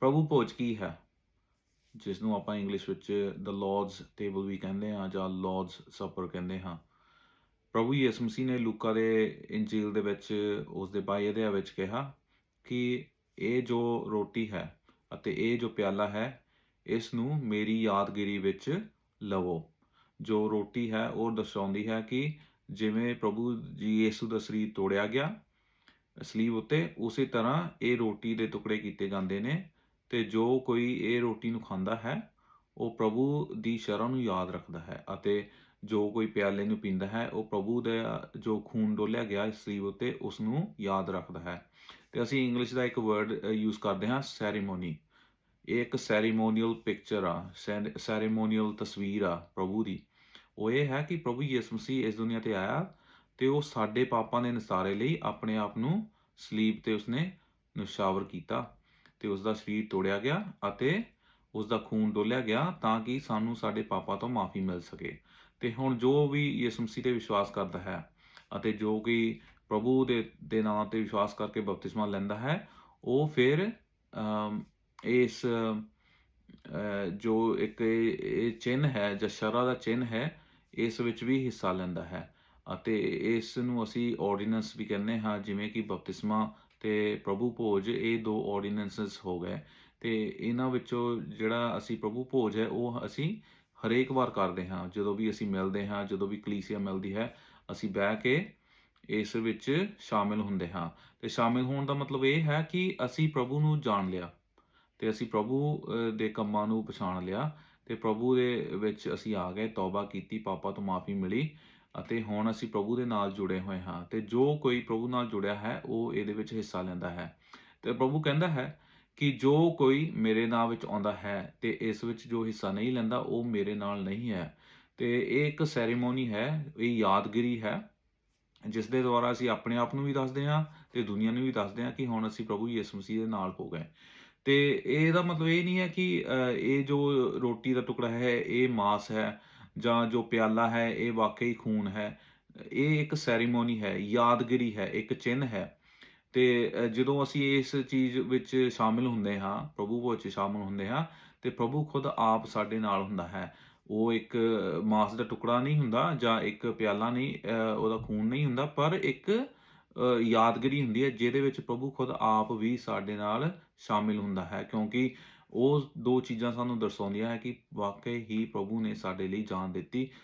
ਪ੍ਰਭੂ ਭੋਜ ਕੀ ਹੈ? ਜਿਸ ਨੂੰ ਆਪਾਂ ਇੰਗਲਿਸ਼ ਵਿੱਚ ਦ ਲਾਰਡਸ ਟੇਬਲ ਵੀ ਕਹਿੰਦੇ ਹਾਂ ਜਾਂ ਲਾਰਡਸ ਸਪਰ ਕਹਿੰਦੇ ਹਾਂ। ਪ੍ਰਭੂ ਯਿਸੂ ਮਸੀਹ ਨੇ ਲੂਕਾ ਦੇ ਇੰਜੀਲ ਦੇ ਵਿੱਚ, ਉਸ ਦੇ ਬਾਈ ਅਧਿਆਇ ਵਿੱਚ ਕਿਹਾ ਕਿ ਇਹ ਜੋ ਰੋਟੀ ਹੈ ਅਤੇ ਇਹ ਜੋ ਪਿਆਲਾ ਹੈ ਇਸ ਨੂੰ ਮੇਰੀ ਯਾਦਗਿਰੀ ਵਿੱਚ ਲਵੋ। ਜੋ ਰੋਟੀ ਹੈ, ਉਹ ਦਰਸਾਉਂਦੀ ਹੈ ਕਿ ਜਿਵੇਂ ਪ੍ਰਭੂ ਜੀ ਯਿਸੂ ਦਾ ਸਰੀਰ ਤੋੜਿਆ ਗਿਆ, ਸਲੀਬ ਉੱਤੇ, ਉਸੇ ਤਰ੍ਹਾਂ ਇਹ ਰੋਟੀ ਦੇ ਟੁਕੜੇ ਕੀਤੇ ਜਾਂਦੇ ਨੇ ਤੇ ਜੋ ਕੋਈ ਇਹ ਰੋਟੀ ਨੂੰ ਖਾਂਦਾ ਹੈ, ਉਹ ਪ੍ਰਭੂ ਦੀ ਸ਼ਰਨ ਨੂੰ ਯਾਦ ਰੱਖਦਾ ਹੈ ਅਤੇ ਜੋ ਕੋਈ ਪਿਆਲੇ ਨੂੰ ਪੀਂਦਾ ਹੈ, ਉਹ ਪ੍ਰਭੂ ਦਾ, ਜੋ ਖੂਨ ਡੋਲਿਆ ਗਿਆ ਇਸ ਸਰੀਰ ਉੱਤੇ ਉਸ ਨੂੰ ਯਾਦ ਰੱਖਦਾ ਹੈ। ਤੇ ਅਸੀਂ ਇੰਗਲਿਸ਼ ਦਾ ਇੱਕ ਵਰਡ ਯੂਜ਼ ਕਰਦੇ ਹਾਂ ਸੈਰੀਮੋਨੀ ਇਹ ਇੱਕ ਸੈਰੀਮੋਨੀਅਲ ਪਿਕਚਰ ਆ ਸੈਰੀਮੋਨੀਅਲ ਤਸਵੀਰ ਆ ਪ੍ਰਭੂ ਦੀ। ਉਹ ਇਹ ਹੈ ਕਿ ਪ੍ਰਭੂ ਯਿਸੂ ਮਸੀਹ ਇਸ ਦੁਨੀਆ ਤੇ ਆਇਆ ਤੇ ਉਹ ਸਾਡੇ ਪਾਪਾਂ ਦੇ ਨਿਸਾਰੇ ਲਈ ਆਪਣੇ ਆਪ ਨੂੰ ਸਲੀਬ ਤੇ ਉਸਨੇ ਨਿਸ਼ਾਵਰ ਕੀਤਾ। ਤੇ ਉਸ ਦਾ ਸਰੀਰ ਤੋੜਿਆ ਗਿਆ ਅਤੇ ਉਸ ਦਾ ਖੂਨ ਡੋਲਿਆ ਗਿਆ ਤਾਂ ਕਿ ਸਾਨੂੰ ਸਾਡੇ ਪਾਪਾਂ ਤੋਂ ਮਾਫੀ ਮਿਲ ਸਕੇ। ਤੇ ਹੁਣ ਜੋ ਵੀ ਯਿਸੂ ਮਸੀਹ ਤੇ ਵਿਸ਼ਵਾਸ ਕਰਦਾ ਹੈ ਅਤੇ ਜੋ ਕਿ ਪ੍ਰਭੂ ਦੇ ਦੇ ਨਾਮ ਤੇ ਵਿਸ਼ਵਾਸ ਕਰਕੇ ਬਪਤਿਸਮਾ ਲੈਂਦਾ ਹੈ, ਉਹ ਫਿਰ ਇਸ ਜੋ ਇੱਕ ਇਹ ਇਹ ਚਿੰਨ ਹੈ, ਜਸ਼ਰਾ ਦਾ ਚਿੰਨ ਹੈ, ਇਸ ਵਿੱਚ ਵੀ ਹਿੱਸਾ ਲੈਂਦਾ ਹੈ ਅਤੇ ਇਸ ਨੂੰ ਅਸੀਂ ਆਰਡੀਨੈਂਸ ਵੀ ਕਹਿੰਦੇ ਹਾਂ, ਜਿਵੇਂ ਕਿ ਬਪਤਿਸਮਾ ਤੇ ਪ੍ਰਭੂ ਭੋਜ, ਇਹ ਦੋ ਆਰਡੀਨੈਂਸਸ ਹੋ ਗਏ। ਤੇ ਇਹਨਾਂ ਵਿੱਚੋਂ ਜਿਹੜਾ ਅਸੀਂ ਪ੍ਰਭੂ ਭੋਜ ਹੈ, ਉਹ ਅਸੀਂ ਹਰੇਕ ਵਾਰ ਕਰਦੇ ਹਾਂ। ਜਦੋਂ ਵੀ ਅਸੀਂ ਮਿਲਦੇ ਹਾਂ, ਜਦੋਂ ਵੀ ਕਲੀਸਿਆ ਮਿਲਦੀ ਹੈ, ਅਸੀਂ ਬਹਿ ਕੇ ਇਸ ਵਿੱਚ ਸ਼ਾਮਿਲ ਹੁੰਦੇ ਹਾਂ। ਤੇ ਸ਼ਾਮਿਲ ਹੋਣ ਦਾ ਮਤਲਬ ਇਹ ਹੈ ਕਿ ਅਸੀਂ ਪ੍ਰਭੂ ਨੂੰ ਜਾਣ ਲਿਆ। ਤੇ ਅਸੀਂ ਪ੍ਰਭੂ ਦੇ ਕੰਮਾਂ ਨੂੰ ਪਛਾਣ ਲਿਆ। ਤੇ ਪ੍ਰਭੂ ਦੇ ਵਿੱਚ ਅਸੀਂ ਆ ਗਏ, ਤੌਬਾ ਕੀਤੀ, ਪਾਪਾਂ ਤੋਂ ਮਾਫੀ ਮਿਲੀ। ਅਤੇ ਹੁਣ ਅਸੀਂ ਪ੍ਰਭੂ ਦੇ ਨਾਲ ਜੁੜੇ ਹੋਏ ਹਾਂ ਤੇ ਜੋ ਕੋਈ ਪ੍ਰਭੂ ਨਾਲ ਜੁੜਿਆ ਹੈ ਉਹ ਇਹਦੇ ਵਿੱਚ ਹਿੱਸਾ ਲੈਂਦਾ ਹੈ। ਤੇ ਪ੍ਰਭੂ ਕਹਿੰਦਾ ਹੈ ਕਿ ਜੋ ਕੋਈ ਮੇਰੇ ਨਾਮ ਵਿੱਚ ਆਉਂਦਾ ਹੈ ਤੇ ਇਸ ਵਿੱਚ ਜੋ ਹਿੱਸਾ ਨਹੀਂ ਲੈਂਦਾ ਉਹ ਮੇਰੇ ਨਾਲ ਨਹੀਂ ਹੈ। ਤੇ ਇਹ ਇੱਕ ਸੈਰੀਮੋਨੀ ਹੈ ਇਹ ਯਾਦਗਿਰੀ ਹੈ ਜਿਸ ਦੇ ਦੁਆਰਾ ਅਸੀਂ ਆਪਣੇ ਆਪ ਨੂੰ ਵੀ ਦੱਸਦੇ ਹਾਂ ਤੇ ਦੁਨੀਆ ਨੂੰ ਵੀ ਦੱਸਦੇ ਹਾਂ ਕਿ ਹੁਣ ਅਸੀਂ ਪ੍ਰਭੂ ਯਿਸੂ ਮਸੀਹ ਦੇ ਨਾਲ ਹੋ ਗਏ। ਤੇ ਇਹਦਾ ਮਤਲਬ ਇਹ ਨਹੀਂ ਹੈ ਕਿ ਅ, ਇਹ ਜੋ ਰੋਟੀ ਦਾ ਟੁਕੜਾ ਹੈ ਇਹ ਮਾਸ ਹੈ ਜਾਂ ਜੋ ਪਿਆਲਾ ਹੈ ਇਹ ਵਾਕਈ ਖੂਨ ਹੈ। ਇਹ ਇੱਕ ਸੈਰੀਮੋਨੀ ਹੈ ਯਾਦਗਿਰੀ ਹੈ ਇੱਕ ਚਿੰਨ ਹੈ। ਤੇ ਜਦੋਂ ਅਸੀਂ ਇਸ ਚੀਜ਼ ਵਿੱਚ ਸ਼ਾਮਿਲ ਹੁੰਦੇ ਹਾਂ ਪ੍ਰਭੂ ਵਿੱਚ ਸ਼ਾਮਿਲ ਹੁੰਦੇ ਹਾਂ ਤੇ ਪ੍ਰਭੂ ਖੁਦ ਆਪ ਸਾਡੇ ਨਾਲ ਹੁੰਦਾ ਹੈ। ਉਹ ਇੱਕ ਮਾਸ ਦਾ ਟੁਕੜਾ ਨਹੀਂ ਹੁੰਦਾ ਜਾਂ ਇੱਕ ਪਿਆਲਾ ਨਹੀਂ ਉਹਦਾ ਖੂਨ ਨਹੀਂ ਹੁੰਦਾ ਪਰ ਇੱਕ ਅ, ਯਾਦਗਿਰੀ ਹੁੰਦੀ ਹੈ ਜਿਹਦੇ ਵਿੱਚ ਪ੍ਰਭੂ ਖੁਦ ਆਪ ਵੀ ਸਾਡੇ ਨਾਲ ਸ਼ਾਮਿਲ ਹੁੰਦਾ ਹੈ। ਕਿਉਂਕਿ ਉਹ ਦੋ ਚੀਜ਼ਾਂ ਸਾਨੂੰ ਦਰਸਾਉਂਦੀਆਂ ਹੈ ਕਿ ਵਾਕਈ ਹੀ ਪ੍ਰਭੂ ਨੇ ਸਾਡੇ ਲਈ ਜਾਨ ਦਿੱਤੀ।